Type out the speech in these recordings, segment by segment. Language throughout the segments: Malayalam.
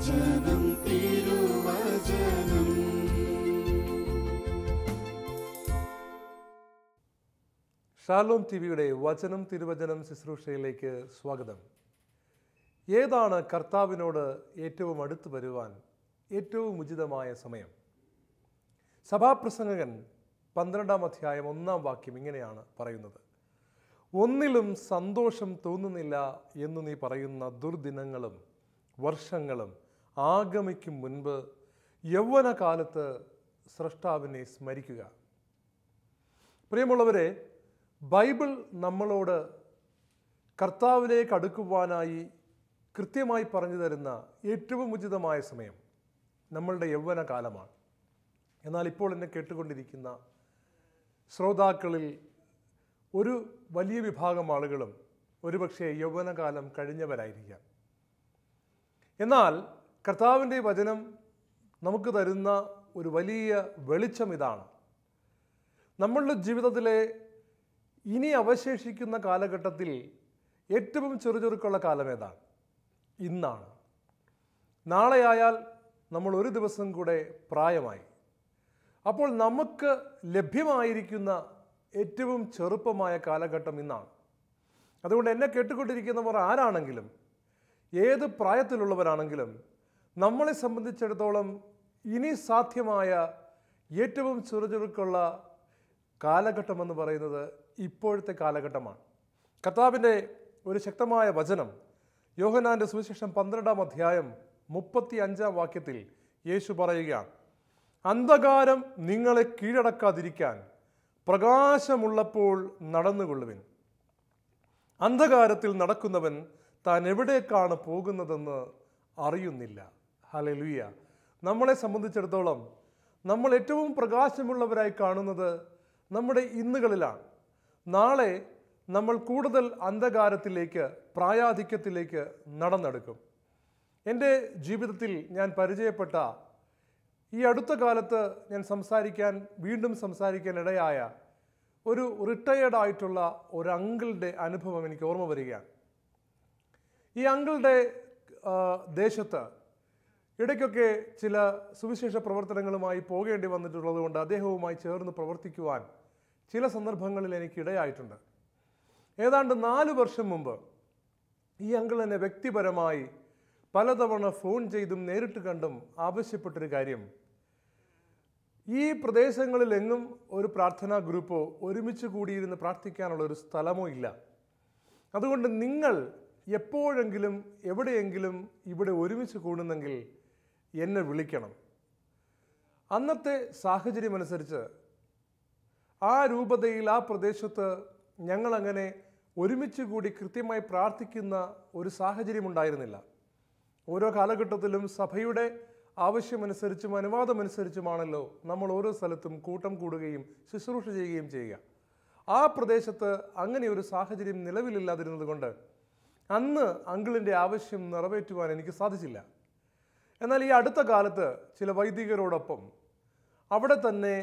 വചനം തിരുവചനം. ഷാലോം ടി വിയുടെ വചനം തിരുവചനം ശുശ്രൂഷയിലേക്ക് സ്വാഗതം. ഏതാണ് കർത്താവിനോട് ഏറ്റവും അടുത്ത് വരുവാൻ ഏറ്റവും ഉചിതമായ സമയം? സഭാപ്രസംഗകൻ പന്ത്രണ്ടാം അധ്യായം ഒന്നാം വാക്യം ഇങ്ങനെയാണ് പറയുന്നത്. ഒന്നിലും സന്തോഷം തോന്നുന്നില്ല എന്ന് നീ പറയുന്ന ദുർദിനങ്ങളും വർഷങ്ങളും ആഗമിക്കും മുൻപ് യൗവനകാലത്ത് സ്രഷ്ടാവിനെ സ്മരിക്കുക. പ്രിയമുള്ളവരെ ബൈബിൾ നമ്മളോട് കർത്താവിലേക്ക് അടുക്കുവാനായി കൃത്യമായി പറഞ്ഞു തരുന്ന ഏറ്റവും ഉചിതമായ സമയം നമ്മളുടെ യൗവന കാലമാണ് എന്നാൽ ഇപ്പോൾ എന്നെ കേട്ടുകൊണ്ടിരിക്കുന്ന ശ്രോതാക്കളിൽ ഒരു വലിയ വിഭാഗം ആളുകളും ഒരുപക്ഷെ യൗവനകാലം കഴിഞ്ഞവരായിരിക്കാം. എന്നാൽ കർത്താവിന്റെ വചനം നമുക്ക് തരുന്ന ഒരു വലിയ വെളിച്ചം ഇതാണ്. നമ്മളുടെ ജീവിതത്തിലെ ഇനി അവശേഷിക്കുന്ന കാലഘട്ടത്തിൽ ഏറ്റവും ചെറുചെറുക്കുള്ള കാലം ഏതാണ്? ഇന്നാണ്. നാളെയായാൽ നമ്മൾ ഒരു ദിവസം കൂടെ പ്രായമായി. അപ്പോൾ നമുക്ക് ലഭ്യമായിരിക്കുന്ന ഏറ്റവും ചെറുപ്പമായ കാലഘട്ടം ഇന്നാണ്. അതുകൊണ്ട് എന്നെ കേട്ടുകൊണ്ടിരിക്കുന്നവർ ആരാണെങ്കിലും ഏത് പ്രായത്തിലുള്ളവരാണെങ്കിലും നമ്മളെ സംബന്ധിച്ചിടത്തോളം ഇനി സാധ്യമായ ഏറ്റവും ചുറുചുറുക്കുള്ള കാലഘട്ടമെന്ന് പറയുന്നത് ഇപ്പോഴത്തെ കാലഘട്ടമാണ്. കർത്താവിന്റെ ഒരു ശക്തമായ വചനം യോഹനാന്റെ സുവിശേഷം പന്ത്രണ്ടാം അധ്യായം മുപ്പത്തി അഞ്ചാം വാക്യത്തിൽ യേശു പറയുകയാണ് അന്ധകാരം നിങ്ങളെ കീഴടക്കാതിരിക്കാൻ പ്രകാശമുള്ളപ്പോൾ നടന്നുകൊള്ളുവിൻ. അന്ധകാരത്തിൽ നടക്കുന്നവൻ താൻ എവിടേക്കാണ് പോകുന്നതെന്ന് അറിയുന്നില്ല. ഹലലുയ നമ്മളെ സംബന്ധിച്ചിടത്തോളം നമ്മൾ ഏറ്റവും പ്രകാശമുള്ളവരായി കാണുന്നത് നമ്മുടെ ഇന്നുകളിലാണ്. നാളെ നമ്മൾ കൂടുതൽ അന്ധകാരത്തിലേക്ക് പ്രായാധിക്യത്തിലേക്ക് നടന്നെടുക്കും. എന്റെ ജീവിതത്തിൽ ഞാൻ പരിചയപ്പെട്ട ഈ അടുത്ത കാലത്ത് ഞാൻ സംസാരിക്കാൻ വീണ്ടും സംസാരിക്കാൻ ഇടയായ ഒരു റിട്ടയേർഡ് ആയിട്ടുള്ള ഒരു അങ്കിളുടെ അനുഭവം എനിക്ക് ഓർമ്മ വരികയാണ്. ഈ അങ്കിളുടെ ദേശത്ത് ഇടയ്ക്കൊക്കെ ചില സുവിശേഷ പ്രവർത്തനങ്ങളുമായി പോകേണ്ടി വന്നിട്ടുള്ളത് കൊണ്ട് അദ്ദേഹവുമായി ചേർന്ന് പ്രവർത്തിക്കുവാൻ ചില സന്ദർഭങ്ങളിൽ എനിക്ക് ഇടയായിട്ടുണ്ട്. ഏതാണ്ട് നാല് വർഷം മുമ്പ് ഈ അങ്കിൾ എന്നെ വ്യക്തിപരമായി പലതവണ ഫോൺ ചെയ്തും നേരിട്ട് കണ്ടും ആവശ്യപ്പെട്ടൊരു കാര്യം. ഈ പ്രദേശങ്ങളിലെങ്ങും ഒരു പ്രാർത്ഥനാ ഗ്രൂപ്പോ ഒരുമിച്ച് കൂടിയിരുന്ന് പ്രാർത്ഥിക്കാനുള്ള ഒരു സ്ഥലമോ ഇല്ല. അതുകൊണ്ട് നിങ്ങൾ എപ്പോഴെങ്കിലും എവിടെയെങ്കിലും ഇവിടെ ഒരുമിച്ച് കൂടുന്നെങ്കിൽ എന്നെ വിളിക്കണം. അന്നത്തെ സാഹചര്യമനുസരിച്ച് ആ രൂപതയിൽ ആ പ്രദേശത്ത് ഞങ്ങളങ്ങനെ ഒരുമിച്ച് കൂടി കൃത്യമായി പ്രാർത്ഥിക്കുന്ന ഒരു സാഹചര്യം ഉണ്ടായിരുന്നില്ല ഓരോ കാലഘട്ടത്തിലും സഭയുടെ ആവശ്യമനുസരിച്ചും അനുവാദമനുസരിച്ചുമാണല്ലോ നമ്മൾ ഓരോ സ്ഥലത്തും കൂട്ടം കൂടുകയും ശുശ്രൂഷ ചെയ്യുകയും ചെയ്യുക. ആ പ്രദേശത്ത് അങ്ങനെ ഒരു സാഹചര്യം നിലവിലില്ലാതിരുന്നത് കൊണ്ട് അന്ന് അങ്കിളിന്റെ ആവശ്യം നിറവേറ്റുവാൻ എനിക്ക് സാധിച്ചില്ല. എന്നാൽ ഈ അടുത്ത കാലത്ത് ചില വൈദികരോടൊപ്പം അവിടെ തന്നെ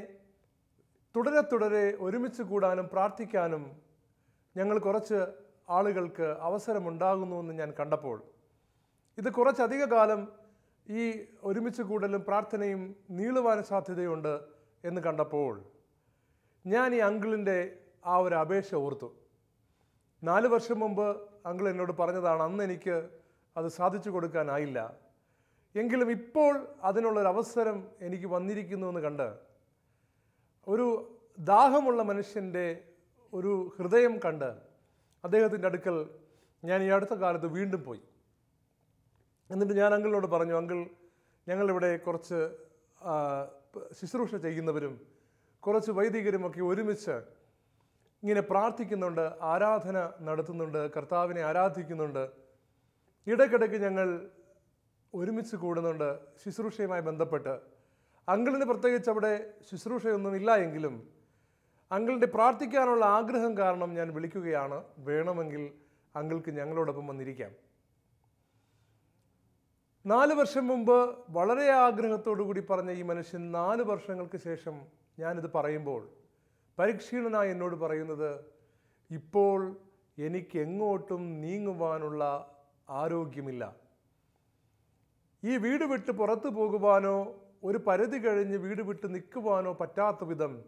തുടരെ തുടരെ ഒരുമിച്ച് കൂടാനും പ്രാർത്ഥിക്കാനും ഞങ്ങൾ കുറച്ച് ആളുകൾക്ക് അവസരമുണ്ടാകുന്നുവെന്ന് ഞാൻ കണ്ടപ്പോൾ ഇത് കുറച്ചധിക കാലം ഈ ഒരുമിച്ച് കൂടലും പ്രാർത്ഥനയും നീളുവാൻ സാധ്യതയുണ്ട് എന്ന് കണ്ടപ്പോൾ ഞാൻ ഈ അങ്കിളിന്റെ ആ ഒരു അപേക്ഷ ഓർത്തു. നാല് വർഷം മുമ്പ് അങ്കിൾ എന്നോട് പറഞ്ഞതാണ് അന്ന് എനിക്ക് അത് സാധിച്ചു കൊടുക്കാനായില്ല. എങ്കിലും ഇപ്പോൾ അതിനുള്ളൊരു അവസരം എനിക്ക് വന്നിരിക്കുന്നു എന്ന് കണ്ട് ഒരു ദാഹമുള്ള മനുഷ്യന്റെ ഒരു ഹൃദയം കണ്ട് അദ്ദേഹത്തിന്റെ അടുക്കൽ ഞാൻ ഈ അടുത്ത കാലത്ത് വീണ്ടും പോയി. എന്നിട്ട് ഞാൻ അങ്കിളിനോട് പറഞ്ഞു അങ്കിൾ ഞങ്ങളിവിടെ കുറച്ച് ശുശ്രൂഷ ചെയ്യുന്നവരും കുറച്ച് വൈദികരുമൊക്കെ ഒരുമിച്ച് ഇങ്ങനെ പ്രാർത്ഥിക്കുന്നുണ്ട് ആരാധന നടത്തുന്നുണ്ട് കർത്താവിനെ ആരാധിക്കുന്നുണ്ട്. ഇടയ്ക്കിടയ്ക്ക് ഞങ്ങൾ ഒരുമിച്ച് കൂടുന്നുണ്ട് ശുശ്രൂഷയുമായി ബന്ധപ്പെട്ട് അങ്കിളിന് പ്രത്യേകിച്ച് അവിടെ ശുശ്രൂഷയൊന്നും ഇല്ല എങ്കിലും അങ്കിളിന്റെ പ്രാർത്ഥിക്കാനുള്ള ആഗ്രഹം കാരണം ഞാൻ വിളിക്കുകയാണ്. വേണമെങ്കിൽ അങ്കിൾക്ക് ഞങ്ങളോടൊപ്പം വന്നിരിക്കാം. നാല് വർഷം മുമ്പ് വളരെ ആഗ്രഹത്തോടു കൂടി പറഞ്ഞ ഈ മനുഷ്യൻ നാല് വർഷങ്ങൾക്ക് ശേഷം ഞാനിത് പറയുമ്പോൾ പരിക്ഷീണനായി എന്നോട് പറയുന്നത് ഇപ്പോൾ എനിക്കെങ്ങോട്ടും നീങ്ങുവാനുള്ള ആരോഗ്യമില്ല. ഈ വീട് വിട്ട് പുറത്തു പോകുവാനോ ഒരു പരിധി കഴിഞ്ഞ് വീട് വിട്ട് നിൽക്കുവാനോ പറ്റാത്ത വിധം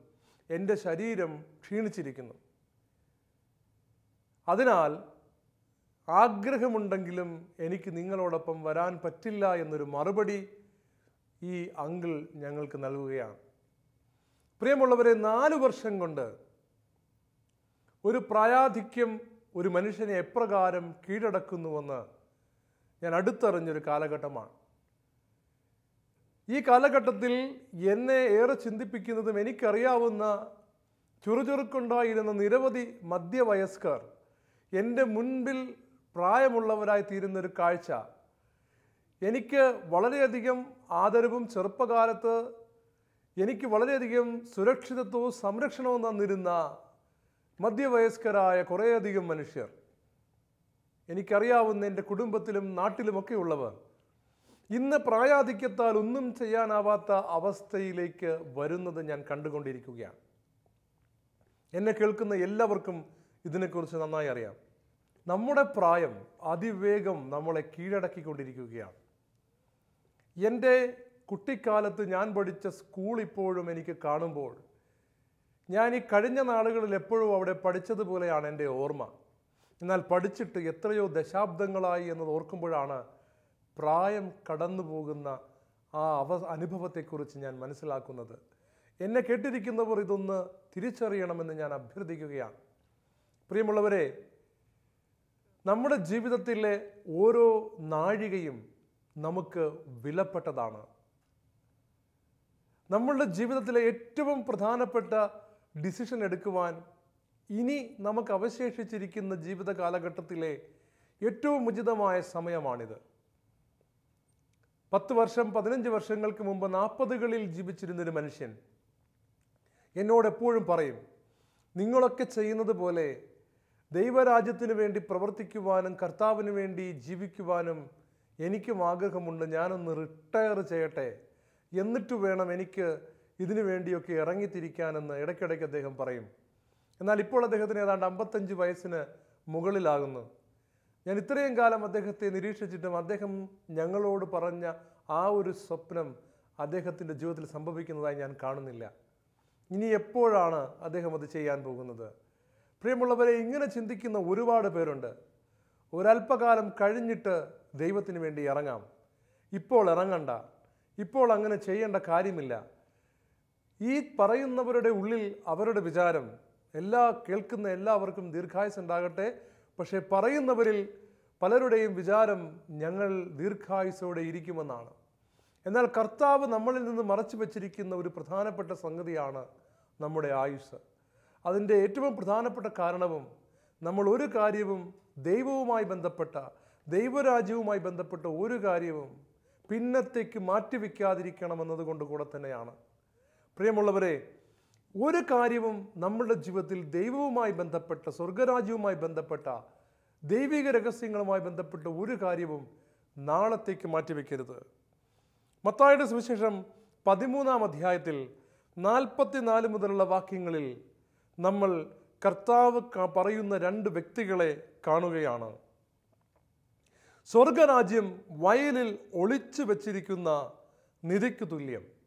എന്റെ ശരീരം ക്ഷീണിച്ചിരിക്കുന്നു. അതിനാൽ ആഗ്രഹമുണ്ടെങ്കിലും എനിക്ക് നിങ്ങളോടൊപ്പം വരാൻ പറ്റില്ല എന്നൊരു മറുപടി ഈ അങ്കിൾ ഞങ്ങൾക്ക് നൽകുകയാണ്. പ്രിയമുള്ളവരെ നാല് വർഷം കൊണ്ട് ഒരു പ്രായാധിക്യം ഒരു മനുഷ്യനെ എപ്രകാരം കീഴടക്കുന്നുവെന്ന് ഞാൻ അടുത്തറിഞ്ഞൊരു കാലഘട്ടമാണ്. ഈ കാലഘട്ടത്തിൽ എന്നെ ഏറെ ചിന്തിപ്പിക്കുന്നതും എനിക്കറിയാവുന്ന ചുറുചുറുക്കുണ്ടായിരുന്ന നിരവധി മധ്യവയസ്കർ എന്റെ മുൻപിൽ പ്രായമുള്ളവരായി തീരുന്നൊരു കാഴ്ച. എനിക്ക് വളരെയധികം ആദരവും ചെറുപ്പകാലത്ത് എനിക്ക് വളരെയധികം സുരക്ഷിതത്വവും സംരക്ഷണവും തന്നിരുന്ന മധ്യവയസ്കരായ കുറേയധികം മനുഷ്യർ. എനിക്കറിയാവുന്ന എന്റെ കുടുംബത്തിലും നാട്ടിലുമൊക്കെ ഉള്ളവർ ഇന്ന് പ്രായാധിക്യത്താൽ ഒന്നും ചെയ്യാനാവാത്ത അവസ്ഥയിലേക്ക് വരുന്നത് ഞാൻ കണ്ടുകൊണ്ടിരിക്കുകയാണ്. എന്നെ കേൾക്കുന്ന എല്ലാവർക്കും ഇതിനെക്കുറിച്ച് നന്നായി അറിയാം. നമ്മുടെ പ്രായം അതിവേഗം നമ്മളെ കീഴടക്കിക്കൊണ്ടിരിക്കുകയാണ്. എന്റെ കുട്ടിക്കാലത്ത് ഞാൻ പഠിച്ച സ്കൂൾ ഇപ്പോഴും എനിക്ക് കാണുമ്പോൾ ഞാൻ ഈ കഴിഞ്ഞ നാളുകളിൽ എപ്പോഴും അവിടെ പഠിച്ചതുപോലെയാണ് എന്റെ ഓർമ്മ. എന്നാൽ പഠിച്ചിട്ട് എത്രയോ ദശാബ്ദങ്ങളായി എന്നത് ഓർക്കുമ്പോഴാണ് പ്രായം കടന്നു പോകുന്ന ആ അവ അനുഭവത്തെക്കുറിച്ച് ഞാൻ മനസ്സിലാക്കുന്നത്. എന്നെ കേട്ടിരിക്കുന്നവർ ഇതൊന്ന് തിരിച്ചറിയണമെന്ന് ഞാൻ അഭ്യർത്ഥിക്കുകയാണ്. പ്രിയമുള്ളവരെ നമ്മുടെ ജീവിതത്തിലെ ഓരോ നാഴികയും നമുക്ക് വിലപ്പെട്ടതാണ്. നമ്മളുടെ ജീവിതത്തിലെ ഏറ്റവും പ്രധാനപ്പെട്ട ഡിസിഷൻ എടുക്കുവാൻ ഇനി നമുക്ക് അവശേഷിച്ചിരിക്കുന്ന ജീവിത കാലഘട്ടത്തിലെ ഏറ്റവും ഉചിതമായ സമയമാണിത്. പത്ത് വർഷം പതിനഞ്ച് വർഷങ്ങൾക്ക് മുമ്പ് നാൽപ്പതുകളിൽ ജീവിച്ചിരുന്നൊരു മനുഷ്യൻ എന്നോട് എപ്പോഴും പറയും നിങ്ങളൊക്കെ ചെയ്യുന്നത് പോലെ ദൈവരാജ്യത്തിന് വേണ്ടി പ്രവർത്തിക്കുവാനും കർത്താവിന് വേണ്ടി ജീവിക്കുവാനും എനിക്കും ആഗ്രഹമുണ്ട്. ഞാനൊന്ന് റിട്ടയർ ചെയ്യട്ടെ. എന്നിട്ട് വേണം എനിക്ക് ഇതിനു വേണ്ടിയൊക്കെ ഇറങ്ങിത്തിരിക്കാനെന്ന് ഇടയ്ക്കിടയ്ക്ക് അദ്ദേഹം പറയും. എന്നാൽ ഇപ്പോൾ അദ്ദേഹത്തിന് ഏതാണ്ട് അമ്പത്തഞ്ച് വയസ്സിന് മുകളിലാകുന്നു. ഞാൻ ഇത്രയും കാലം അദ്ദേഹത്തെ നിരീക്ഷിച്ചിട്ടും അദ്ദേഹം ഞങ്ങളോട് പറഞ്ഞ ആ ഒരു സ്വപ്നം അദ്ദേഹത്തിന്റെ ജീവിതത്തിൽ സംഭവിക്കുന്നതായി ഞാൻ കാണുന്നില്ല. ഇനി എപ്പോഴാണ് അദ്ദേഹം അത് ചെയ്യാൻ പോകുന്നത്? പ്രിയമുള്ളവരെ ഇങ്ങനെ ചിന്തിക്കുന്ന ഒരുപാട് പേരുണ്ട്. ഒരല്പകാലം കഴിഞ്ഞിട്ട് ദൈവത്തിന് വേണ്ടി ഇറങ്ങാം. ഇപ്പോൾ ഇറങ്ങണ്ട. ഇപ്പോൾ അങ്ങനെ ചെയ്യേണ്ട കാര്യമില്ല. ഈ പറയുന്നവരുടെ ഉള്ളിൽ അവരുടെ വിചാരം എല്ലാ കേൾക്കുന്ന എല്ലാവർക്കും ദീർഘായുസ് ഉണ്ടാകട്ടെ പക്ഷേ പറയുന്നവരിൽ പലരുടെയും വിചാരം ഞങ്ങൾ ദീർഘായുസോടെ ഇരിക്കുമെന്നാണ്. എന്നാൽ കർത്താവ് നമ്മളിൽ നിന്ന് മറച്ചു വച്ചിരിക്കുന്ന ഒരു പ്രധാനപ്പെട്ട സംഗതിയാണ് നമ്മുടെ ആയുസ്. അതിന്റെ ഏറ്റവും പ്രധാനപ്പെട്ട കാരണവും നമ്മൾ ഒരു കാര്യവും ദൈവവുമായി ബന്ധപ്പെട്ട ദൈവരാജ്യവുമായി ബന്ധപ്പെട്ട ഒരു കാര്യവും പിന്നത്തേക്ക് മാറ്റിവെക്കാതിരിക്കണം കൊണ്ട് കൂടെ തന്നെയാണ്. പ്രിയമുള്ളവരെ ഒരു കാര്യവും നമ്മളുടെ ജീവിതത്തിൽ ദൈവവുമായി ബന്ധപ്പെട്ട സ്വർഗരാജ്യവുമായി ബന്ധപ്പെട്ട ദൈവിക രഹസ്യങ്ങളുമായി ബന്ധപ്പെട്ട ഒരു കാര്യവും നാളത്തേക്ക് മാറ്റിവെക്കരുത്. മത്തായുടെ സുവിശേഷം പതിമൂന്നാം അധ്യായത്തിൽ നാൽപ്പത്തിനാല് മുതലുള്ള വാക്യങ്ങളിൽ നമ്മൾ കർത്താവ് പറയുന്ന രണ്ട് വ്യക്തികളെ കാണുകയാണ്. സ്വർഗരാജ്യം വയലിൽ ഒളിച്ചു വച്ചിരിക്കുന്ന നിധിക്ക് തുല്യം.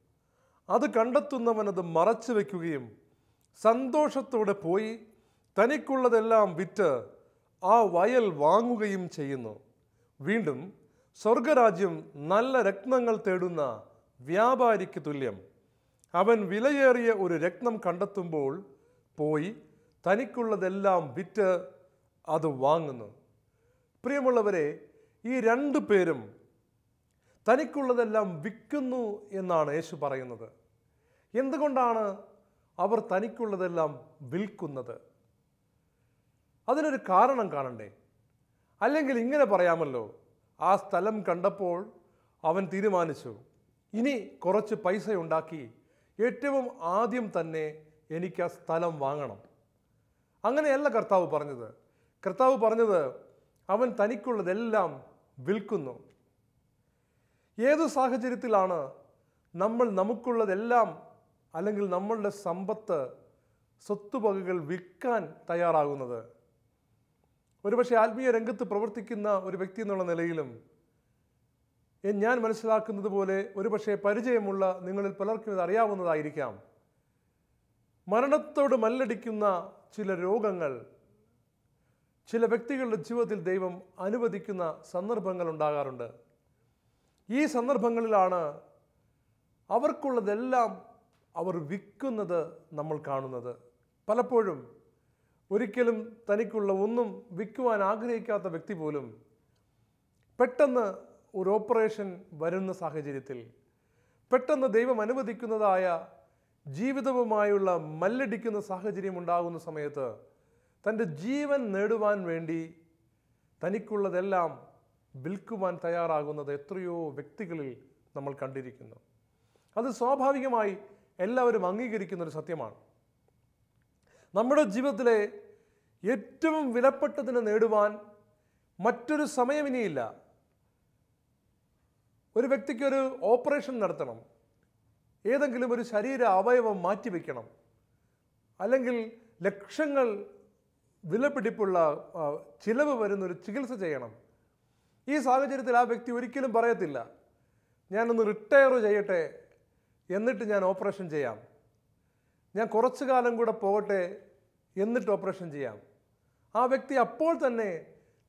അത് കണ്ടെത്തുന്നവനത് മറച്ചു വയ്ക്കുകയും സന്തോഷത്തോടെ പോയി തനിക്കുള്ളതെല്ലാം വിറ്റ് ആ വയൽ വാങ്ങുകയും ചെയ്യുന്നു. വീണ്ടും സ്വർഗരാജ്യം നല്ല രത്നങ്ങൾ തേടുന്ന വ്യാപാരിക്ക് തുല്യം. അവൻ വിലയേറിയ ഒരു രത്നം കണ്ടെത്തുമ്പോൾ പോയി തനിക്കുള്ളതെല്ലാം വിറ്റ് അത് വാങ്ങുന്നു. പ്രിയമുള്ളവരെ ഈ രണ്ടു പേരും തനിക്കുള്ളതെല്ലാം വിൽക്കുന്നു എന്നാണ് യേശു പറയുന്നത്. എന്തുകൊണ്ടാണ് അവർ തനിക്കുള്ളതെല്ലാം വിൽക്കുന്നത്? അതിനൊരു കാരണം കാണണ്ടേ? അല്ലെങ്കിൽ ഇങ്ങനെ പറയാമല്ലോ ആ സ്ഥലം കണ്ടപ്പോൾ അവൻ തീരുമാനിച്ചു ഇനി കുറച്ച് പൈസ ഉണ്ടാക്കി ഏറ്റവും ആദ്യം തന്നെ എനിക്ക് ആ സ്ഥലം വാങ്ങണം. അങ്ങനെയല്ല കർത്താവ് പറഞ്ഞത്. കർത്താവ് പറഞ്ഞത് അവൻ തനിക്കുള്ളതെല്ലാം വിൽക്കുന്നു. ഏതു സാഹചര്യത്തിലാണ് നമ്മൾ നമുക്കുള്ളതെല്ലാം അല്ലെങ്കിൽ നമ്മളുടെ സമ്പത്ത് സ്വത്തുവകകൾ വിൽക്കാൻ തയ്യാറാകുന്നത്? ഒരുപക്ഷെ ആത്മീയ രംഗത്ത് പ്രവർത്തിക്കുന്ന ഒരു വ്യക്തി എന്നുള്ള നിലയിലും ഞാൻ മനസ്സിലാക്കുന്നത് പോലെ ഒരുപക്ഷെ പരിചയമുള്ള നിങ്ങളിൽ പലർക്കും ഇത് അറിയാവുന്നതായിരിക്കാം. മരണത്തോട് മല്ലടിക്കുന്ന ചില രോഗങ്ങൾ ചില വ്യക്തികളുടെ ജീവിതത്തിൽ ദൈവം അനുവദിക്കുന്ന സന്ദർഭങ്ങൾ ഉണ്ടാകാറുണ്ട്. ഈ സന്ദർഭങ്ങളിലാണ് അവർക്കുള്ളതെല്ലാം അവർ വിൽക്കുന്നത് നമ്മൾ കാണുന്നത്. പലപ്പോഴും ഒരിക്കലും തനിക്കുള്ള ഒന്നും വിൽക്കുവാൻ ആഗ്രഹിക്കാത്ത വ്യക്തി പോലും പെട്ടെന്ന് ഒരു ഓപ്പറേഷൻ വരുന്ന സാഹചര്യത്തിൽ പെട്ടെന്ന് ദൈവം അനുവദിക്കുന്നതായ ജീവിതവുമായുള്ള മല്ലടിക്കുന്ന സാഹചര്യം ഉണ്ടാകുന്ന സമയത്ത് തന്റെ ജീവൻ നേടുവാൻ വേണ്ടി തനിക്കുള്ളതെല്ലാം വിൽക്കുവാൻ തയ്യാറാകുന്നത് എത്രയോ വ്യക്തികളിൽ നമ്മൾ കണ്ടിരിക്കുന്നു. അത് സ്വാഭാവികമായി എല്ലാവരും അംഗീകരിക്കുന്ന ഒരു സത്യമാണ്. നമ്മുടെ ജീവിതത്തിലെ ഏറ്റവും വിലപ്പെട്ടതിനെ നേടുവാൻ മറ്റൊരു സമയം ഇനിയില്ല. ഒരു വ്യക്തിക്ക് ഒരു ഓപ്പറേഷൻ നടത്തണം. ഏതെങ്കിലും ഒരു ശരീര അവയവം മാറ്റിവെക്കണം അല്ലെങ്കിൽ ലക്ഷങ്ങൾ വിലപിടിപ്പുള്ള ചിലവ് വരുന്നൊരു ചികിത്സ ചെയ്യണം. ഈ സാഹചര്യത്തിൽ ആ വ്യക്തി ഒരിക്കലും പറയത്തില്ല ഞാനൊന്ന് റിട്ടയർ ചെയ്യട്ടെ എന്നിട്ട് ഞാൻ ഓപ്പറേഷൻ ചെയ്യാം. ഞാൻ കുറച്ചു കാലം കൂടെ പോകട്ടെ എന്നിട്ട് ഓപ്പറേഷൻ ചെയ്യാം. ആ വ്യക്തി അപ്പോൾ തന്നെ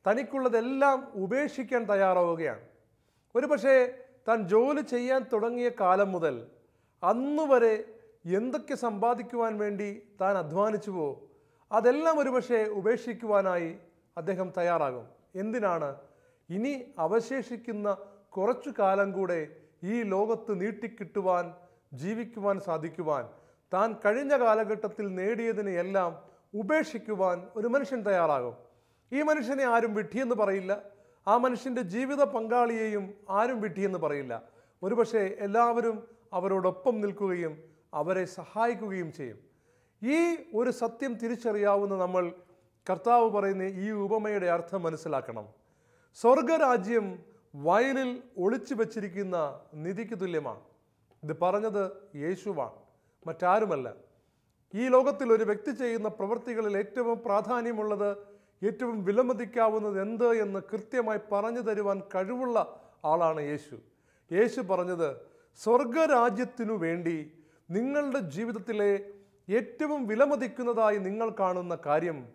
തനിക്കുള്ളതെല്ലാം ഉപേക്ഷിക്കാൻ തയ്യാറാവുകയാണ്. ഒരു പക്ഷേ താൻ ജോലി ചെയ്യാൻ തുടങ്ങിയ കാലം മുതൽ അന്ന് വരെ എന്തൊക്കെ സമ്പാദിക്കുവാൻ വേണ്ടി താൻ അധ്വാനിച്ചുവോ അതെല്ലാം ഒരുപക്ഷെ ഉപേക്ഷിക്കുവാനായി അദ്ദേഹം തയ്യാറാകും. എന്തിനാണ് ഇനി അവശേഷിക്കുന്ന കുറച്ചു കാലം കൂടെ ഈ ലോകത്ത് നീട്ടിക്കിട്ടുവാൻ ജീവിക്കുവാൻ സാധിക്കുവാൻ താൻ കഴിഞ്ഞ കാലഘട്ടത്തിൽ നേടിയതിനെയെല്ലാം ഉപേക്ഷിക്കുവാൻ ഒരു മനുഷ്യൻ തയ്യാറാകും. ഈ മനുഷ്യനെ ആരും വിഡ്ഢിയെന്ന് പറയില്ല. ആ മനുഷ്യന്റെ ജീവിത പങ്കാളിയെയും ആരും വിഡ്ഢിയെന്ന് പറയില്ല. ഒരുപക്ഷെ എല്ലാവരും അവരോടൊപ്പം നിൽക്കുകയും അവരെ സഹായിക്കുകയും ചെയ്യും. ഈ ഒരു സത്യം തിരിച്ചറിയാവുന്ന നമ്മൾ കർത്താവ് പറയുന്ന ഈ ഉപമയുടെ അർത്ഥം മനസ്സിലാക്കണം. സ്വർഗരാജ്യം വയലിൽ ഒളിച്ചു വച്ചിരിക്കുന്ന നിധിക്ക് തുല്യമാണ്. ഇത് പറഞ്ഞത് യേശുവാണ്. മറ്റാരുമല്ല. ഈ ലോകത്തിൽ ഒരു വ്യക്തി ചെയ്യുന്ന പ്രവൃത്തികളിൽ ഏറ്റവും പ്രാധാന്യമുള്ളത് ഏറ്റവും വിലമതിക്കാവുന്നത് എന്ത് എന്ന് കൃത്യമായി പറഞ്ഞു തരുവാൻ കഴിവുള്ള ആളാണ് യേശു. യേശു പറഞ്ഞത് സ്വർഗരാജ്യത്തിനു വേണ്ടി നിങ്ങളുടെ ജീവിതത്തിലെ ഏറ്റവും വിലമതിക്കുന്നതായി നിങ്ങൾ കാണുന്ന കാര്യം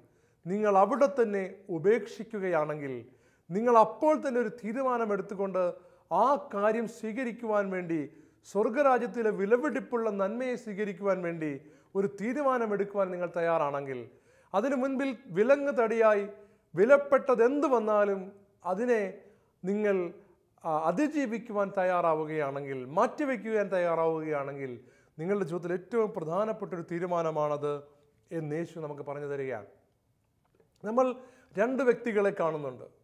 നിങ്ങൾ അവിടെ തന്നെ ഉപേക്ഷിക്കുകയാണെങ്കിൽ നിങ്ങൾ അപ്പോൾ തന്നെ ഒരു തീരുമാനമെടുത്തുകൊണ്ട് ആ കാര്യം സ്വീകരിക്കുവാൻ വേണ്ടി സ്വർഗരാജ്യത്തിലെ വിലപിടിപ്പുള്ള നന്മയെ സ്വീകരിക്കുവാൻ വേണ്ടി ഒരു തീരുമാനമെടുക്കുവാൻ നിങ്ങൾ തയ്യാറാണെങ്കിൽ അതിനു മുൻപിൽ വിലങ്ങ് തടിയായി വിലപ്പെട്ടതെന്ത് വന്നാലും അതിനെ നിങ്ങൾ അതിജീവിക്കുവാൻ തയ്യാറാവുകയാണെങ്കിൽ മാറ്റിവെക്കുവാൻ തയ്യാറാവുകയാണെങ്കിൽ നിങ്ങളുടെ ജീവിതത്തിൽ ഏറ്റവും പ്രധാനപ്പെട്ട ഒരു തീരുമാനമാണത് എന്ന് യേശു നമുക്ക് പറഞ്ഞു തരികയാണ്. നമ്മൾ രണ്ട് വ്യക്തികളെ കാണുന്നുണ്ട്.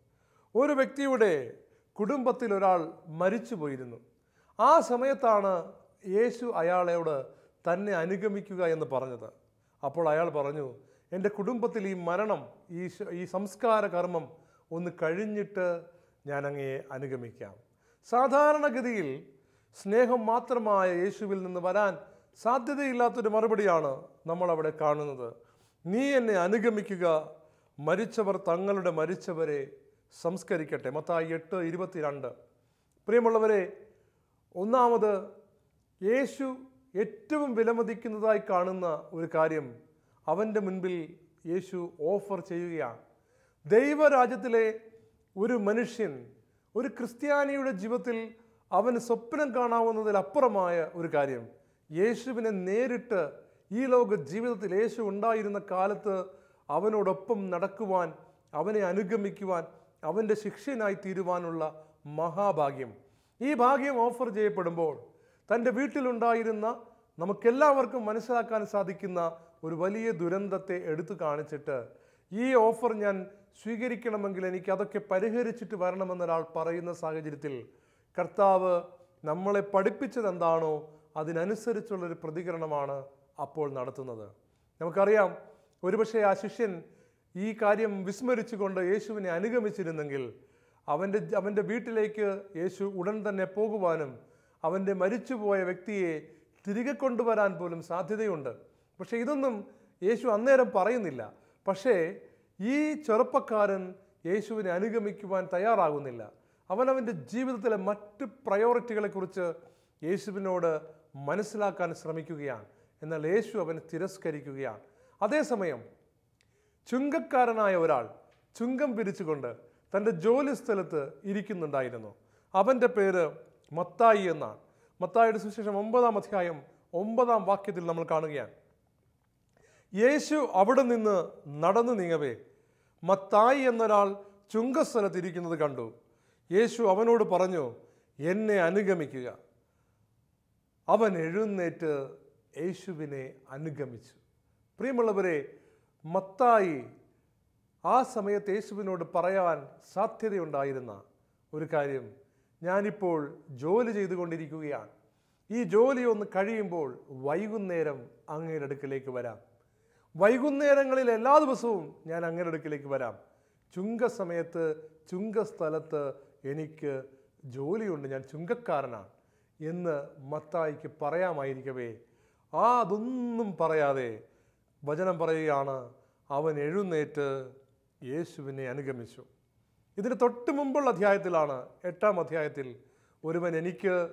ഒരു വ്യക്തിയുടെ കുടുംബത്തിൽ ഒരാൾ മരിച്ചു പോയിരുന്നു. ആ സമയത്താണ് യേശു അയാളോട് തന്നെ അനുഗമിക്കുക എന്ന് പറഞ്ഞത്. അപ്പോൾ അയാൾ പറഞ്ഞു എന്റെ കുടുംബത്തിൽ ഈ മരണം ഈ ഈ സംസ്കാര കർമ്മം ഒന്ന് കഴിഞ്ഞിട്ട് ഞാൻ അങ്ങയെ അനുഗമിക്കാം. സാധാരണഗതിയിൽ സ്നേഹം മാത്രമായ യേശുവിൽ നിന്ന് വരാൻ സാധ്യതയില്ലാത്തൊരു മറുപടിയാണ് നമ്മൾ അവിടെ കാണുന്നത്. നീ എന്നെ അനുഗമിക്കുക. മരിച്ചവർ തങ്ങളുടെ മരിച്ചവരെ സംസ്കരിക്കട്ടെ. മത്തായി എട്ട് ഇരുപത്തിരണ്ട്. പ്രിയമുള്ളവരെ ഒന്നാമത് യേശു ഏറ്റവും വിലമതിക്കുന്നതായി കാണുന്ന ഒരു കാര്യം അവന്റെ മുൻപിൽ യേശു ഓഫർ ചെയ്യുകയാണ്. ദൈവരാജ്യത്തിലെ ഒരു മനുഷ്യൻ ഒരു ക്രിസ്ത്യാനിയുടെ ജീവിതത്തിൽ അവന് സ്വപ്നം കാണാവുന്നതിലപ്പുറമായ ഒരു കാര്യം യേശുവിനെ നേരിട്ട് ഈ ലോക ജീവിതത്തിൽ യേശു ഉണ്ടായിരുന്ന കാലത്ത് അവനോടൊപ്പം നടക്കുവാൻ അവനെ അനുഗമിക്കുവാൻ അവന്റെ ശിഷ്യനായി തീരുവാനുള്ള മഹാഭാഗ്യം. ഈ ഭാഗ്യം ഓഫർ ചെയ്യപ്പെടുമ്പോൾ തന്റെ വീട്ടിലുണ്ടായിരുന്ന നമുക്കെല്ലാവർക്കും മനസ്സിലാക്കാൻ സാധിക്കുന്ന ഒരു വലിയ ദുരന്തത്തെ എടുത്തു കാണിച്ചിട്ട് ഈ ഓഫർ ഞാൻ സ്വീകരിക്കണമെങ്കിൽ എനിക്ക് അതൊക്കെ പരിഹരിച്ചിട്ട് വരണമെന്നൊരാൾ പറയുന്ന സാഹചര്യത്തിൽ കർത്താവ് നമ്മളെ പഠിപ്പിച്ചത് എന്താണോ അതിനനുസരിച്ചുള്ളൊരു പ്രതികരണമാണ് അപ്പോൾ നടത്തുന്നത്. നമുക്കറിയാം ഒരുപക്ഷെ ആ ശിഷ്യൻ ഈ കാര്യം വിസ്മരിച്ചുകൊണ്ട് യേശുവിനെ അനുഗമിച്ചിരുന്നെങ്കിൽ അവന്റെ അവന്റെ വീട്ടിലേക്ക് യേശു ഉടൻ തന്നെ പോകുവാനും അവന്റെ മരിച്ചുപോയ വ്യക്തിയെ തിരികെ കൊണ്ടുവരാൻ പോലും സാധ്യതയുണ്ട്. പക്ഷേ ഇതൊന്നും യേശു അന്നേരം പറയുന്നില്ല. പക്ഷേ ഈ ചെറുപ്പക്കാരൻ യേശുവിനെ അനുഗമിക്കുവാൻ തയ്യാറാകുന്നില്ല. അവനവന്റെ ജീവിതത്തിലെ മറ്റ് പ്രയോറിറ്റികളെക്കുറിച്ച് യേശുവിനോട് മനസ്സിലാക്കാൻ ശ്രമിക്കുകയാണ്. എന്നാൽ യേശു അവനെ തിരസ്കരിക്കുകയാണ്. അതേസമയം ചുങ്കക്കാരനായ ഒരാൾ ചുങ്കം പിരിച്ചുകൊണ്ട് തന്റെ ജോലി സ്ഥലത്ത് ഇരിക്കുന്നുണ്ടായിരുന്നു. അവന്റെ പേര് മത്തായി എന്നാണ്. മത്തായിയുടെ സുവിശേഷം ഒമ്പതാം അധ്യായം ഒമ്പതാം വാക്യത്തിൽ നമ്മൾ കാണുകയാണ്. യേശു അവിടെ നിന്ന് നടന്നു നീങ്ങവേ. മത്തായി എന്നൊരാൾ ചുങ്കസ്ഥലത്ത് ഇരിക്കുന്നത് കണ്ടു. യേശു അവനോട് പറഞ്ഞു എന്നെ അനുഗമിക്കുക. അവൻ എഴുന്നേറ്റ് യേശുവിനെ അനുഗമിച്ചു. പ്രിയമുള്ളവരെ മത്തായി ആ സമയത്ത് യേശുവിനോട് പറയാൻ സാധ്യതയുണ്ടായിരുന്ന ഒരു കാര്യം. ഞാനിപ്പോൾ ജോലി ചെയ്തുകൊണ്ടിരിക്കുകയാണ്. ഈ ജോലി ഒന്ന് കഴിയുമ്പോൾ വൈകുന്നേരം അങ്ങയുടെ അടുക്കിലേക്ക് വരാം. വൈകുന്നേരങ്ങളിൽ എല്ലാ ദിവസവും ഞാൻ അങ്ങയുടെ അടുക്കിലേക്ക് വരാം. ചുങ്ക സമയത്ത് ചുങ്ക സ്ഥലത്ത് എനിക്ക് ജോലിയുണ്ട്. ഞാൻ ചുങ്കക്കാരനാണ് എന്ന് മത്തായിക്ക് പറയാമായിരിക്കവേ. ആ അതൊന്നും പറയാതെ വചനം പറയുകയാണ് അവൻ എഴുന്നേറ്റ് യേശുവിനെ അനുഗമിച്ചു. ഇതിന് തൊട്ട് മുമ്പുള്ള അധ്യായത്തിലാണ് എട്ടാം അധ്യായത്തിൽ ഒരുവൻ എനിക്ക്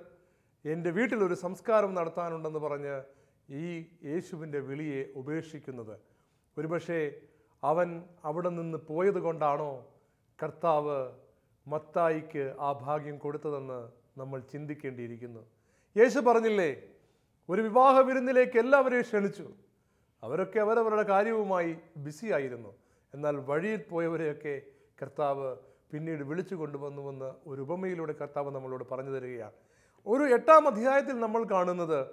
എന്റെ വീട്ടിൽ ഒരു സംസ്കാരം നടത്താനുണ്ടെന്ന് പറഞ്ഞ് ഈ യേശുവിന്റെ വിളിയെ ഉപേക്ഷിക്കുന്നത്. ഒരുപക്ഷെ അവൻ അവിടെ നിന്ന് പോയത് കൊണ്ടാണോ കർത്താവ് മത്തായിക്ക് ആ ഭാഗ്യം കൊടുത്തതെന്ന് നമ്മൾ ചിന്തിക്കേണ്ടിയിരിക്കുന്നു. യേശു പറഞ്ഞില്ലേ ഒരു വിവാഹ വിരുന്നിലേക്ക് എല്ലാവരെയും ക്ഷണിച്ചു. അവരൊക്കെ അവരവരുടെ കാര്യവുമായി ബിസി ആയിരുന്നു. എന്നാൽ വഴിയിൽ പോയവരെയൊക്കെ കർത്താവ് പിന്നീട് വിളിച്ചു കൊണ്ടുവന്നുവെന്ന് ഒരു ഉപമയിലൂടെ കർത്താവ് നമ്മളോട് പറഞ്ഞു തരികയാണ്. ഒരു എട്ടാം അധ്യായത്തിൽ നമ്മൾ കാണുന്നത്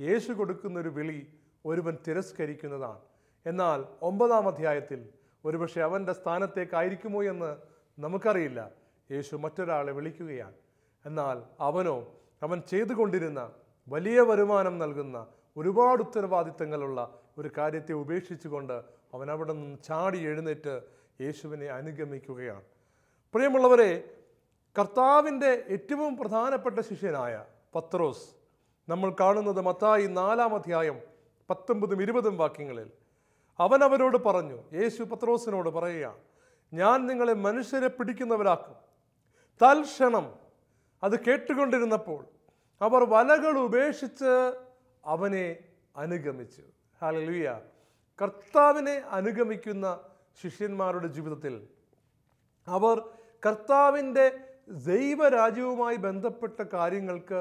യേശു കൊടുക്കുന്ന ഒരു വിളി ഒരുവൻ തിരസ്കരിക്കുന്നതാണ്. എന്നാൽ ഒമ്പതാം അധ്യായത്തിൽ ഒരുപക്ഷെ അവന്റെ സ്ഥാനത്തേക്കായിരിക്കുമോ എന്ന് നമുക്കറിയില്ല. യേശു മറ്റൊരാളെ വിളിക്കുകയാണ്. എന്നാൽ അവനോ അവൻ ചെയ്തുകൊണ്ടിരുന്ന വലിയ വരുമാനം നൽകുന്ന ഒരുപാട് ഉത്തരവാദിത്തങ്ങളുള്ള ഒരു കാര്യത്തെ ഉപേക്ഷിച്ചുകൊണ്ട് അവൻ അവിടെ നിന്ന് ചാടി എഴുന്നേറ്റ് യേശുവിനെ അനുഗമിക്കുകയാണ്. പ്രിയമുള്ളവരെ കർത്താവിന്റെ ഏറ്റവും പ്രധാനപ്പെട്ട ശിഷ്യനായ പത്രോസ് നമ്മൾ കാണുന്നത് മത്തായി നാലാം അധ്യായം പത്തൊമ്പതും ഇരുപതും വാക്യങ്ങളിൽ അവൻ അവരോട് പറഞ്ഞു യേശു പത്രോസിനോട് പറയുകയാണ് ഞാൻ നിങ്ങളെ മനുഷ്യരെ പിടിക്കുന്നവരാക്കും. തൽക്ഷണം അത് കേട്ടുകൊണ്ടിരുന്നപ്പോൾ അവർ വലകൾ ഉപേക്ഷിച്ച് അവനെ അനുഗമിച്ചു. ഹാലലുയ. കർത്താവിനെ അനുഗമിക്കുന്ന ശിഷ്യന്മാരുടെ ജീവിതത്തിൽ അവർ കർത്താവിന്റെ ദൈവരാജ്യവുമായി ബന്ധപ്പെട്ട കാര്യങ്ങൾക്ക്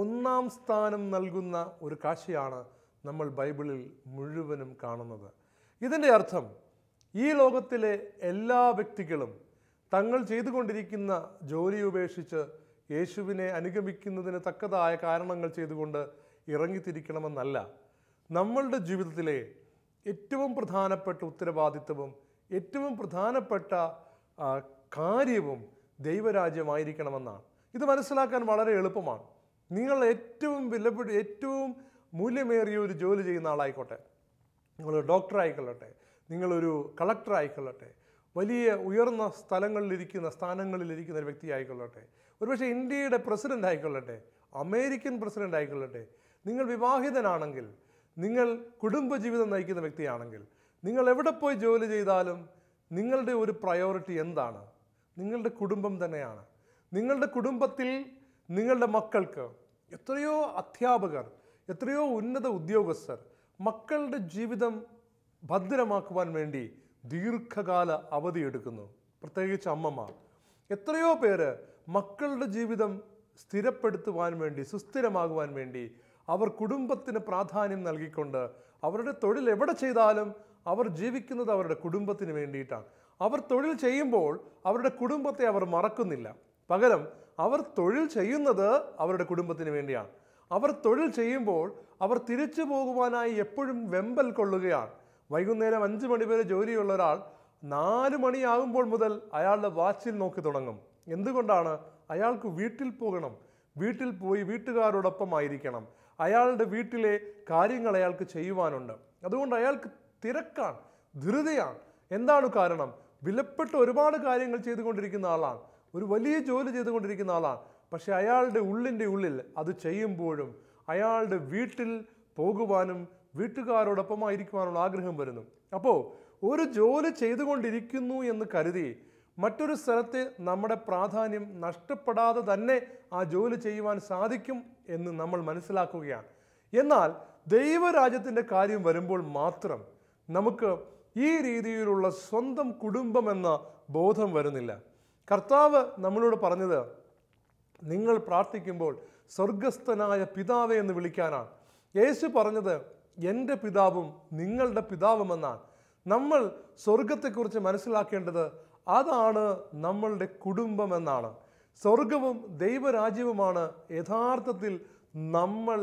ഒന്നാം സ്ഥാനം നൽകുന്ന ഒരു കാഴ്ചയാണ് നമ്മൾ ബൈബിളിൽ മുഴുവനും കാണുന്നത്. ഇതിന്റെ അർത്ഥം ഈ ലോകത്തിലെ എല്ലാ വ്യക്തികളും തങ്ങൾ ചെയ്തുകൊണ്ടിരിക്കുന്ന ജോലി ഉപേക്ഷിച്ച് യേശുവിനെ അനുഗമിക്കുന്നതിന് തക്കതായ കാരണങ്ങൾ ചെയ്തുകൊണ്ട് ഇറങ്ങിത്തിരിക്കണമെന്നല്ല. നമ്മളുടെ ജീവിതത്തിലെ ഏറ്റവും പ്രധാനപ്പെട്ട ഉത്തരവാദിത്വവും ഏറ്റവും പ്രധാനപ്പെട്ട കാര്യവും ദൈവരാജ്യമായിരിക്കണമെന്നാണ്. ഇത് മനസ്സിലാക്കാൻ വളരെ എളുപ്പമാണ്. നിങ്ങൾ ഏറ്റവും വിലപിടി ഏറ്റവും മൂല്യമേറിയ ഒരു ജോലി ചെയ്യുന്ന ആളായിക്കോട്ടെ. നിങ്ങൾ ഡോക്ടർ ആയിക്കൊള്ളട്ടെ. നിങ്ങളൊരു കളക്ടർ ആയിക്കൊള്ളട്ടെ. വലിയ ഉയർന്ന സ്ഥലങ്ങളിലിരിക്കുന്ന സ്ഥാനങ്ങളിലിരിക്കുന്ന ഒരു വ്യക്തി ആയിക്കൊള്ളട്ടെ. ഒരുപക്ഷെ ഇന്ത്യയുടെ പ്രസിഡന്റ് ആയിക്കൊള്ളട്ടെ. അമേരിക്കൻ പ്രസിഡന്റ് ആയിക്കൊള്ളട്ടെ. നിങ്ങൾ വിവാഹിതനാണെങ്കിൽ നിങ്ങൾ കുടുംബജീവിതം നയിക്കുന്ന വ്യക്തിയാണെങ്കിൽ നിങ്ങൾ എവിടെ പോയി ജോലി ചെയ്താലും നിങ്ങളുടെ ഒരു പ്രയോറിറ്റി എന്താണ്? നിങ്ങളുടെ കുടുംബം തന്നെയാണ്. നിങ്ങളുടെ കുടുംബത്തിൽ നിങ്ങളുടെ മക്കൾക്ക് എത്രയോ അധ്യാപകർ എത്രയോ ഉന്നത ഉദ്യോഗസ്ഥർ മക്കളുടെ ജീവിതം ഭദ്രമാക്കുവാൻ വേണ്ടി ദീർഘകാല അവധി എടുക്കുന്നു. പ്രത്യേകിച്ച് അമ്മമാർ. എത്രയോ പേര് മക്കളുടെ ജീവിതം സ്ഥിരപ്പെടുത്തുവാൻ വേണ്ടി സുസ്ഥിരമാകുവാൻ വേണ്ടി അവർ കുടുംബത്തിന് പ്രാധാന്യം നൽകിക്കൊണ്ട് അവരുടെ തൊഴിൽ എവിടെ ചെയ്താലും അവർ ജീവിക്കുന്നത് അവരുടെ കുടുംബത്തിന് വേണ്ടിയിട്ടാണ്. അവർ തൊഴിൽ ചെയ്യുമ്പോൾ അവരുടെ കുടുംബത്തെ അവർ മറക്കുന്നില്ല. പകരം അവർ തൊഴിൽ ചെയ്യുന്നത് അവരുടെ കുടുംബത്തിന് വേണ്ടിയാണ്. അവർ തൊഴിൽ ചെയ്യുമ്പോൾ അവർ തിരിച്ചു പോകുവാനായി എപ്പോഴും വെമ്പൽ കൊള്ളുകയാണ്. വൈകുന്നേരം അഞ്ച് മണി വരെ ജോലിയുള്ള ഒരാൾ നാല് മണിയാകുമ്പോൾ മുതൽ അയാളുടെ വാച്ചിൽ നോക്കി തുടങ്ങും. എന്തുകൊണ്ടാണ്? അയാൾക്ക് വീട്ടിൽ പോകണം. വീട്ടിൽ പോയി വീട്ടുകാരോടൊപ്പം ആയിരിക്കണം. അയാളുടെ വീട്ടിലെ കാര്യങ്ങൾ അയാൾക്ക് ചെയ്യുവാനുണ്ട്. അതുകൊണ്ട് അയാൾക്ക് തിരക്കാണ് ധൃതയാണ്. എന്താണ് കാരണം? വിലപ്പെട്ട ഒരുപാട് കാര്യങ്ങൾ ചെയ്തുകൊണ്ടിരിക്കുന്ന ആളാണ്. ഒരു വലിയ ജോലി ചെയ്തുകൊണ്ടിരിക്കുന്ന ആളാണ്. പക്ഷെ അയാളുടെ ഉള്ളിന്റെ ഉള്ളിൽ അത് ചെയ്യുമ്പോഴും അയാളുടെ വീട്ടിൽ പോകുവാനും വീട്ടുകാരോടൊപ്പമായിരിക്കുവാനുള്ള ആഗ്രഹം വരുന്നു. അപ്പോൾ ഒരു ജോലി ചെയ്തുകൊണ്ടിരിക്കുന്നു എന്ന് കരുതി മറ്റൊരു സ്ഥലത്ത് നമ്മുടെ പ്രാധാന്യം നഷ്ടപ്പെടാതെ തന്നെ ആ ജോലി ചെയ്യുവാൻ സാധിക്കും എന്ന് നമ്മൾ മനസ്സിലാക്കുകയാണ്. എന്നാൽ ദൈവരാജ്യത്തിന്റെ കാര്യം വരുമ്പോൾ മാത്രം നമുക്ക് ഈ രീതിയിലുള്ള സ്വന്തം കുടുംബം എന്ന ബോധം വരുന്നില്ല. കർത്താവ് നമ്മളോട് പറഞ്ഞത് നിങ്ങൾ പ്രാർത്ഥിക്കുമ്പോൾ സ്വർഗസ്ഥനായ പിതാവേ എന്ന് വിളിക്കാനാണ്. യേശു പറഞ്ഞത് എന്റെ പിതാവും നിങ്ങളുടെ പിതാവുമെന്നാണ്. നമ്മൾ സ്വർഗത്തെക്കുറിച്ച് മനസ്സിലാക്കേണ്ടത് അതാണ് നമ്മളുടെ കുടുംബം എന്നാണ്. സ്വർഗവും ദൈവരാജ്യവുമാണ് യഥാർത്ഥത്തിൽ നമ്മൾ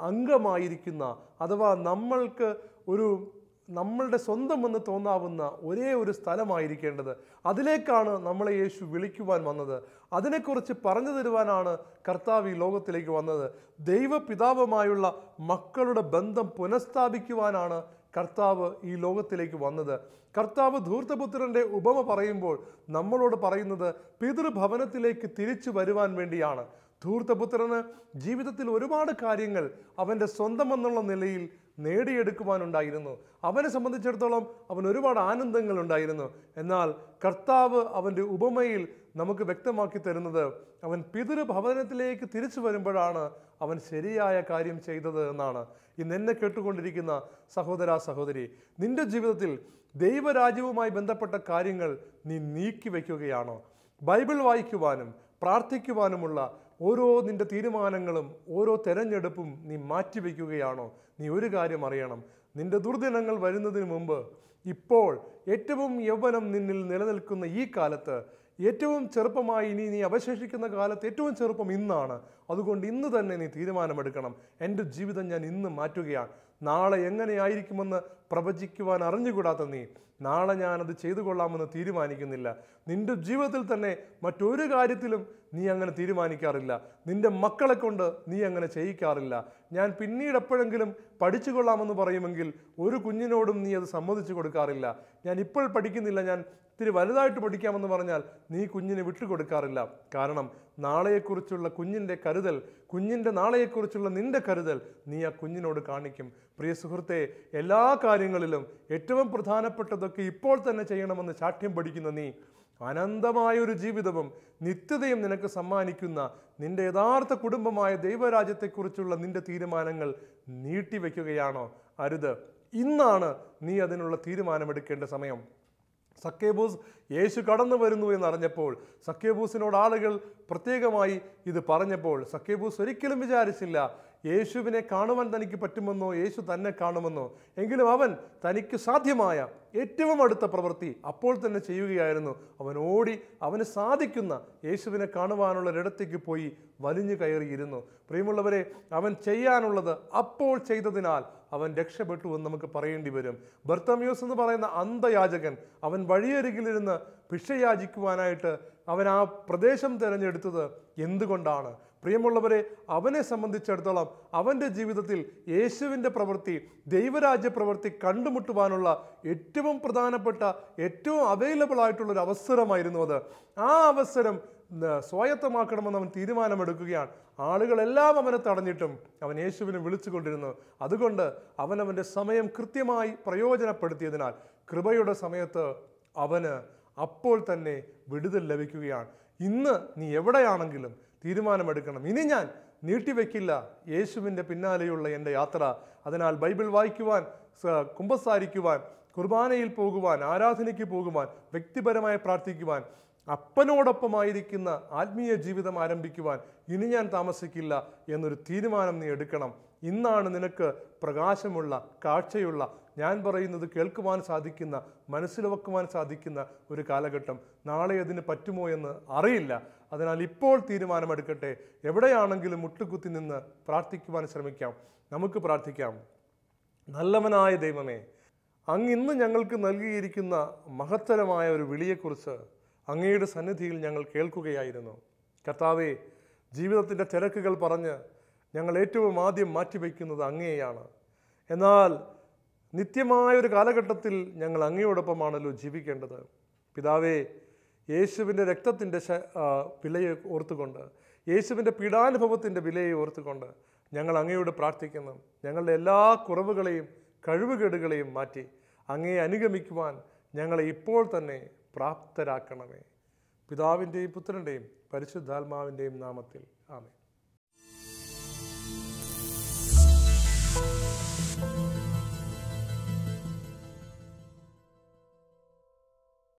അംഗമായിരിക്കുന്ന അഥവാ നമ്മൾക്ക് ഒരു നമ്മളുടെ സ്വന്തമെന്ന് തോന്നാവുന്ന ഒരേ ഒരു സ്ഥലമായിരിക്കേണ്ടത്. അതിലേക്കാണ് നമ്മളെ യേശു വിളിക്കുവാൻ വന്നത്. അതിനെക്കുറിച്ച് പറഞ്ഞു തരുവാനാണ് കർത്താവ് ഈ ലോകത്തിലേക്ക് വന്നത്. ദൈവപിതാവുമായുള്ള മക്കളുടെ ബന്ധം പുനഃസ്ഥാപിക്കുവാനാണ് കർത്താവ് ഈ ലോകത്തിലേക്ക് വന്നത്. കർത്താവ് ധൂർത്തപുത്രന്റെ ഉപമ പറയുമ്പോൾ നമ്മളോട് പറയുന്നത് പിതൃഭവനത്തിലേക്ക് തിരിച്ചു വരുവാൻ വേണ്ടിയാണ്. ധൂർത്തപുത്രന് ജീവിതത്തിൽ ഒരുപാട് കാര്യങ്ങൾ അവന്റെ സ്വന്തമെന്നുള്ള നിലയിൽ നേടിയെടുക്കുവാനുണ്ടായിരുന്നു. അവനെ സംബന്ധിച്ചിടത്തോളം അവൻ ഒരുപാട് ആനന്ദങ്ങൾ ഉണ്ടായിരുന്നു എന്നാൽ കർത്താവ് അവന്റെ ഉപമയിൽ നമുക്ക് വ്യക്തമാക്കി തരുന്നത് അവൻ പിതൃഭവനത്തിലേക്ക് തിരിച്ചു വരുമ്പോഴാണ് അവൻ ശരിയായ കാര്യം ചെയ്തത് എന്നാണ്. ഇന്ന് എന്നെ കേട്ടുകൊണ്ടിരിക്കുന്ന സഹോദര സഹോദരി നിന്റെ ജീവിതത്തിൽ ദൈവരാജ്യവുമായി ബന്ധപ്പെട്ട കാര്യങ്ങൾ നീ നീക്കി വയ്ക്കുകയാണോ? ബൈബിൾ വായിക്കുവാനും പ്രാർത്ഥിക്കുവാനുമുള്ള ഓരോ നിന്റെ തീരുമാനങ്ങളും ഓരോ തെരഞ്ഞെടുപ്പും നീ മാറ്റിവെക്കുകയാണോ? നീ ഒരു കാര്യം അറിയണം. നിന്റെ ദുർദിനങ്ങൾ വരുന്നതിന് മുമ്പ് ഇപ്പോൾ ഏറ്റവും യൗവനം നിന്നിൽ നിലനിൽക്കുന്ന ഈ കാലത്ത് ഏറ്റവും ചെറുപ്പമായി ഇനി നീ അവശേഷിക്കുന്ന കാലത്ത് ഏറ്റവും ചെറുപ്പം ഇന്നാണ്. അതുകൊണ്ട് ഇന്ന് തന്നെ നീ തീരുമാനമെടുക്കണം. എന്റെ ജീവിതം ഞാൻ ഇന്ന് മാറ്റുകയാണ്. നാളെ എങ്ങനെയായിരിക്കുമെന്ന് പ്രവചിക്കുവാൻ അറിഞ്ഞുകൂടാത്ത നീ. നാളെ ഞാനത് ചെയ്തു കൊള്ളാമെന്ന് തീരുമാനിക്കുന്നില്ല. നിന്റെ ജീവിതത്തിൽ തന്നെ മറ്റൊരു കാര്യത്തിലും നീ അങ്ങനെ തീരുമാനിക്കാറില്ല. നിന്റെ മക്കളെ കൊണ്ട് നീ അങ്ങനെ ചെയ്യിക്കാറില്ല. ഞാൻ പിന്നീട് എപ്പോഴെങ്കിലും പഠിച്ചു കൊള്ളാമെന്ന് പറയുമെങ്കിൽ ഒരു കുഞ്ഞിനോടും നീ അത് സമ്മതിച്ചു കൊടുക്കാറില്ല. ഞാൻ ഇപ്പോൾ പഠിക്കുന്നില്ല. ഞാൻ ഇത്തിരി വലുതായിട്ട് പഠിക്കാമെന്ന് പറഞ്ഞാൽ നീ കുഞ്ഞിനെ വിട്ടുകൊടുക്കാറില്ല. കാരണം നാളെയെക്കുറിച്ചുള്ള കുഞ്ഞിന്റെ കരുതൽ കുഞ്ഞിന്റെ നാളെയെക്കുറിച്ചുള്ള നിന്റെ കരുതൽ നീ ആ കുഞ്ഞിനോട് കാണിക്കും. പ്രിയ സുഹൃത്തെ എല്ലാ കാര്യങ്ങളിലും ഏറ്റവും പ്രധാനപ്പെട്ടതൊക്കെ ഇപ്പോൾ തന്നെ ചെയ്യണമെന്ന് ചാഠ്യം പഠിക്കുന്ന നീ അനന്തമായ ഒരു ജീവിതവും നിത്യതയും നിനക്ക് സമ്മാനിക്കുന്ന നിന്റെ യഥാർത്ഥ കുടുംബമായ ദൈവരാജ്യത്തെക്കുറിച്ചുള്ള നിന്റെ തീരുമാനങ്ങൾ നീട്ടിവെക്കുകയാണോ? അരുത്. ഇന്നാണ് നീ അതിനുള്ള തീരുമാനമെടുക്കേണ്ട സമയം. സക്കേബൂസ് യേശു കടന്നു വരുന്നു എന്നറിഞ്ഞപ്പോൾ സക്കേബൂസിനോട് ആളുകൾ പ്രത്യേകമായി ഇത് പറഞ്ഞപ്പോൾ സക്കേബൂസ് ഒരിക്കലും വിചാരിച്ചില്ല യേശുവിനെ കാണുവാൻ തനിക്ക് പറ്റുമെന്നോ യേശു തന്നെ കാണുമെന്നോ എങ്കിലും അവൻ തനിക്ക് സാധ്യമായ ഏറ്റവും അടുത്ത പ്രവൃത്തി അപ്പോൾ തന്നെ ചെയ്യുകയായിരുന്നു. അവൻ ഓടി അവന് സാധിക്കുന്ന യേശുവിനെ കാണുവാനുള്ള ഒരിടത്തേക്ക് പോയി വലിഞ്ഞു കയറിയിരുന്നു. പ്രിയമുള്ളവരെ അവൻ ചെയ്യാനുള്ളത് അപ്പോൾ ചെയ്തതിനാൽ അവൻ രക്ഷപ്പെട്ടു എന്ന് നമുക്ക് പറയേണ്ടി വരും. ബർത്തമ്യൂസ് എന്ന് പറയുന്ന അന്ധയാചകൻ അവൻ വഴിയരികിലിരുന്ന് ഭിക്ഷയാചിക്കുവാനായിട്ട് അവൻ ആ പ്രദേശം തിരഞ്ഞെടുത്തത് എന്തുകൊണ്ടാണ്? പ്രിയമുള്ളവരെ അവനെ സംബന്ധിച്ചിടത്തോളം അവന്റെ ജീവിതത്തിൽ യേശുവിന്റെ പ്രവൃത്തി ദൈവരാജ്യ പ്രവൃത്തി കണ്ടുമുട്ടുവാനുള്ള ഏറ്റവും പ്രധാനപ്പെട്ട ഏറ്റവും അവൈലബിൾ ആയിട്ടുള്ളൊരു അവസരമായിരുന്നു അത്. ആ അവസരം സ്വായത്തമാക്കണമെന്ന് അവൻ തീരുമാനമെടുക്കുകയാണ്. ആളുകളെല്ലാം അവനെ തടഞ്ഞിട്ടും അവൻ യേശുവിനെ വിളിച്ചുകൊണ്ടിരുന്നു. അതുകൊണ്ട് അവൻ സമയം കൃത്യമായി പ്രയോജനപ്പെടുത്തിയതിനാൽ കൃപയുടെ സമയത്ത് അവന് അപ്പോൾ തന്നെ വിടുതൽ ലഭിക്കുകയാണ്. ഇന്ന് നീ എവിടെയാണെങ്കിലും തീരുമാനമെടുക്കണം. ഇനി ഞാൻ നീട്ടിവെക്കില്ല യേശുവിന്റെ പിന്നാലെയുള്ള എന്റെ യാത്ര. അതിനാൽ ബൈബിൾ വായിക്കുവാൻ കുമ്പസാരിക്കുവാൻ കുർബാനയിൽ പോകുവാൻ ആരാധനയ്ക്ക് പോകുവാൻ വ്യക്തിപരമായി പ്രാർത്ഥിക്കുവാൻ അപ്പനോടൊപ്പമായിരിക്കുന്ന ആത്മീയ ജീവിതം ആരംഭിക്കുവാൻ ഇനി ഞാൻ താമസിക്കില്ല എന്നൊരു തീരുമാനം നീ എടുക്കണം. ഇന്നാണ് നിനക്ക് പ്രകാശമുള്ള കാഴ്ചയുള്ള ഞാൻ പറയുന്നത് കേൾക്കുവാൻ സാധിക്കുന്ന മനസ്സിൽ വെക്കുവാൻ സാധിക്കുന്ന ഒരു കാലഘട്ടം. നാളെ അതിന് പറ്റുമോ എന്ന് അറിയില്ല. അതിനാൽ ഇപ്പോൾ തീരുമാനമെടുക്കട്ടെ. എവിടെയാണെങ്കിലും മുട്ടുകുത്തി നിന്ന് പ്രാർത്ഥിക്കുവാൻ ശ്രമിക്കാം. നമുക്ക് പ്രാർത്ഥിക്കാം. നല്ലവനായ ദൈവമേ അങ്ങ് ഇന്ന് ഞങ്ങൾക്ക് നൽകിയിരിക്കുന്ന മഹത്തരമായ ഒരു വിളിയെക്കുറിച്ച് അങ്ങയുടെ സന്നിധിയിൽ ഞങ്ങൾ കേൾക്കുകയായിരുന്നു. കർത്താവെ ജീവിതത്തിന്റെ തിരക്കുകൾ പറഞ്ഞ് ഞങ്ങൾ ഏറ്റവും ആദ്യം മാറ്റിവെക്കുന്നത് അങ്ങേയാണ് എന്നാൽ നിത്യമായ ഒരു കാലഘട്ടത്തിൽ ഞങ്ങൾ അങ്ങയോടൊപ്പമാണല്ലോ ജീവിക്കേണ്ടത്. പിതാവേ യേശുവിന്റെ രക്തത്തിന്റെ വിലയെ ഓർത്തുകൊണ്ട് യേശുവിന്റെ പീഡാനുഭവത്തിന്റെ വിലയെ ഓർത്തുകൊണ്ട് ഞങ്ങൾ അങ്ങയോട് പ്രാർത്ഥിക്കുന്നു. ഞങ്ങളുടെ എല്ലാ കുറവുകളെയും കഴിവുകേടുകളെയും മാറ്റി അങ്ങയെ അനുഗമിക്കുവാൻ ഞങ്ങളെ ഇപ്പോൾ തന്നെ പ്രാപ്തരാക്കണമേ. പിതാവിന്റെയും പുത്രന്റെയും പരിശുദ്ധാത്മാവിന്റെയും നാമത്തിൽ. ആമേ